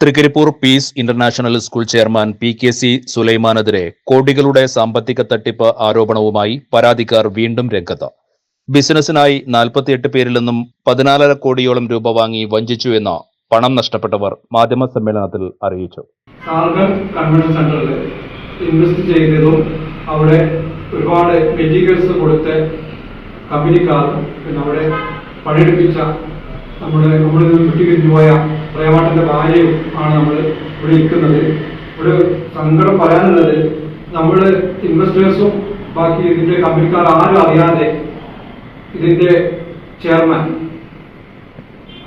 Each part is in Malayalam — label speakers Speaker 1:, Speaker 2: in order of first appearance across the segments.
Speaker 1: Thrikkaripur peace international school chairman P K C സുലൈമാനെതിരെ കോടികളുടെ സാമ്പത്തിക തട്ടിപ്പ് ആരോപണവുമായി പരാതിക്കാർ വീണ്ടും രംഗത്ത്. ബിസിനസിനായി നാൽപ്പത്തിയെട്ട് പേരിൽ നിന്നും പതിനാലര കോടിയോളം രൂപ വാങ്ങി വഞ്ചിച്ചു എന്ന് പണം നഷ്ടപ്പെട്ടവർ മാധ്യമ സമ്മേളനത്തിൽ അറിയിച്ചു
Speaker 2: കൺവെൻഷൻ സെന്ററിൽ ഇൻവെസ്റ്റ് ചെയ്തതും അവിടെ ഒരുപാട് മെറ്റീരിയൽസ് കൊടുത്ത് കമ്പനിക്കാർ പിന്നെ അവിടെ പണിയെടുപ്പിച്ച നമ്മുടെ നമ്മളിൽ നിന്ന് വിട്ടുകഴിഞ്ഞു പോയ പ്രേമാട്ടന്റെ ഭാര്യയും ആണ് നമ്മൾ ഇവിടെ ഇരിക്കുന്നത് ഒരു സങ്കടം പറയാനുള്ളത് നമ്മൾ ഇൻവെസ്റ്റേഴ്സും ബാക്കി ഇതിന്റെ കമ്പനിക്കാർ ആരും അറിയാതെ ഇതിന്റെ ചെയർമാൻ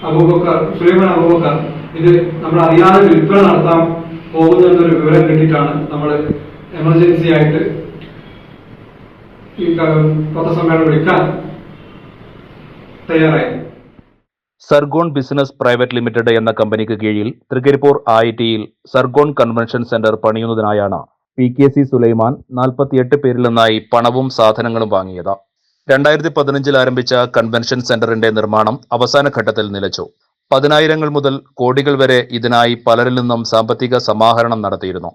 Speaker 2: അബൂബക്കർ സുലൈമാൻ അബൂബക്കർ ഇത് നമ്മൾ അറിയാതെ വിൽപ്പന നടത്താൻ പോകുന്നു എന്നൊരു വിവരം കിട്ടിയിട്ടാണ് നമ്മൾ എമർജൻസി ആയിട്ട് ഈ പത്രസമ്മേളനം വിളിക്കാൻ തയ്യാറായി
Speaker 1: സർഗോൺ ബിസിനസ് പ്രൈവറ്റ് ലിമിറ്റഡ് എന്ന കമ്പനിക്ക് കീഴിൽ തൃക്കരിപ്പൂർ ഐ ടിയിൽ സർഗോൺ കൺവെൻഷൻ സെന്റർ പണിയുന്നതിനായാണ് പി കെ സി സുലൈമാൻ നാൽപ്പത്തിയെട്ട് പേരിൽ നിന്നായി പണവും സാധനങ്ങളും വാങ്ങിയത്. രണ്ടായിരത്തി പതിനഞ്ചിൽ ആരംഭിച്ച കൺവെൻഷൻ സെന്ററിന്റെ നിർമ്മാണം അവസാന ഘട്ടത്തിൽ നിലച്ചു. പതിനായിരങ്ങൾ മുതൽ കോടികൾ വരെ ഇതിനായി പലരിൽ നിന്നും സാമ്പത്തിക സമാഹരണം നടത്തിയിരുന്നു.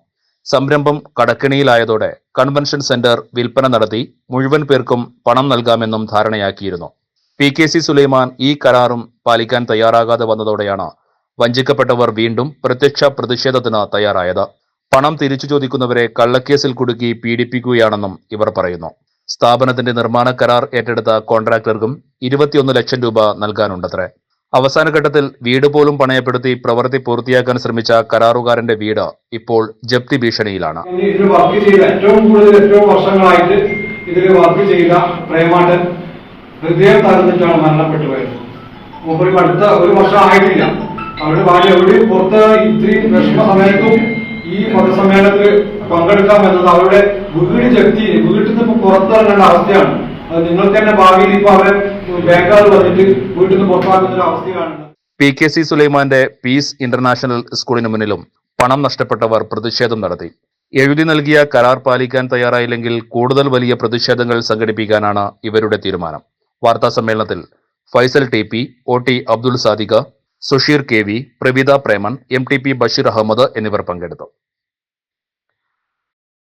Speaker 1: സംരംഭം കടക്കിണിയിലായതോടെ കൺവെൻഷൻ സെന്റർ വിൽപ്പന നടത്തി മുഴുവൻ പേർക്കും പണം നൽകാമെന്നും ധാരണയാക്കിയിരുന്നു. പി കെ സി സുലൈമാൻ ഈ കരാറും പാലിക്കാൻ തയ്യാറാകാതെ വന്നതോടെയാണ് വഞ്ചിക്കപ്പെട്ടവർ വീണ്ടും പ്രത്യക്ഷ പ്രതിഷേധത്തിന് തയ്യാറായത്. പണം തിരിച്ചു ചോദിക്കുന്നവരെ കള്ളക്കേസിൽ കുടുക്കി പീഡിപ്പിക്കുകയാണെന്നും ഇവർ പറയുന്നു. സ്ഥാപനത്തിന്റെ നിർമ്മാണ കരാർ ഏറ്റെടുത്ത കോൺട്രാക്ടർക്കും ഇരുപത്തിയൊന്ന് ലക്ഷം രൂപ നൽകാനുണ്ടത്രേ. അവസാനഘട്ടത്തിൽ വീട് പോലും പണയപ്പെടുത്തി പ്രവൃത്തി പൂർത്തിയാക്കാൻ ശ്രമിച്ച കരാറുകാരന്റെ വീട് ഇപ്പോൾ ജപ്തി ഭീഷണിയിലാണ്.
Speaker 2: ഇതിൽ വർക്ക് ചെയ്ത ഏറ്റവും കൂടുതൽ ഏറ്റവും വർഷങ്ങളായിട്ട് ഇതിൽ വർക്ക് ചെയ്ത പ്രേമാട്ടൻ ഹൃദയം തകർന്നിട്ടാണ് മരണപ്പെട്ടു പോയത്. മൂപ്പര് അടുത്ത ഒരു വർഷം ആയിട്ടില്ല. അവരുടെ ഭാര്യ എവിടെയും പുറത്ത് ഇത്രയും വിഷമ സമയത്തും ഈ മതസമ്മേളനത്തിൽ പങ്കെടുക്കാം എന്നത് അവരുടെ വീട് ജപ്തി വീട്ടിൽ നിന്ന് പുറത്തിറങ്ങേണ്ട അവസ്ഥയാണ്. നിങ്ങൾ തന്നെ ഭാവിയിൽ ഇപ്പൊ അവരെ ബാങ്കുകാർ വന്നിട്ട് വീട്ടിൽ നിന്ന് പുറത്താക്കുന്ന ഒരു അവസ്ഥയാണ്.
Speaker 1: പി കെ സി സുലൈമാന്റെ പീസ് ഇന്റർനാഷണൽ സ്കൂളിന് മുന്നിലും പണം നഷ്ടപ്പെട്ടവർ പ്രതിഷേധം നടത്തി. എഴുതി നൽകിയ കരാർ പാലിക്കാൻ തയ്യാറായില്ലെങ്കിൽ കൂടുതൽ വലിയ പ്രതിഷേധങ്ങൾ സംഘടിപ്പിക്കാനാണ് ഇവരുടെ തീരുമാനം. വാർത്താ സമ്മേളനത്തിൽ Faisal T P O T Abdul Sadiqa Susheer K V Pravitha Preman M T P Basheer Ahmed എന്നിവർ പങ്കെടുത്തു.